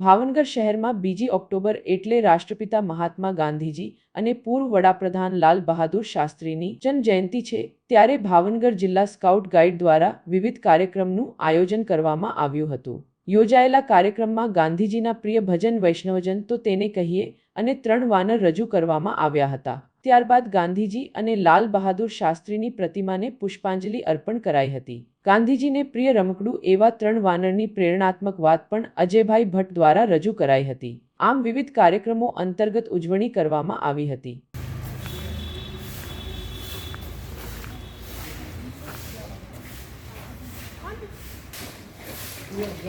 ભાવનગર શહેરમાં બીજી ઓક્ટોબર એટલે રાષ્ટ્રપિતા મહાત્મા ગાંધીજી અને પૂર્વ વડાપ્રધાન લાલ બહાદુર શાસ્ત્રીની જન્મજયંતિ છે, ત્યારે ભાવનગર જિલ્લા સ્કાઉટ ગાઈડ દ્વારા વિવિધ કાર્યક્રમનું આયોજન કરવામાં આવ્યું હતું. યોજાયેલા કાર્યક્રમમાં ગાંધીજીના પ્રિય ભજન વૈષ્ણવજન તો તેને કહીએ અને ત્રણ વાનર રજૂ કરવામાં આવ્યા હતા. ત્યારબાદ ગાંધીજી અને લાલ બહાદુર શાસ્ત્રીની પ્રતિમાને પુષ્પાંજલિ અર્પણ કરાઈ હતી. ગાંધીજીને પ્રિય રમકડું એવા ત્રણ વાનરની પ્રેરણાત્મક વાત પણ અજયભાઈ ભટ્ટ દ્વારા રજૂ કરાઈ હતી. આમ વિવિધ કાર્યક્રમો અંતર્ગત ઉજવણી કરવામાં આવી હતી. Сверх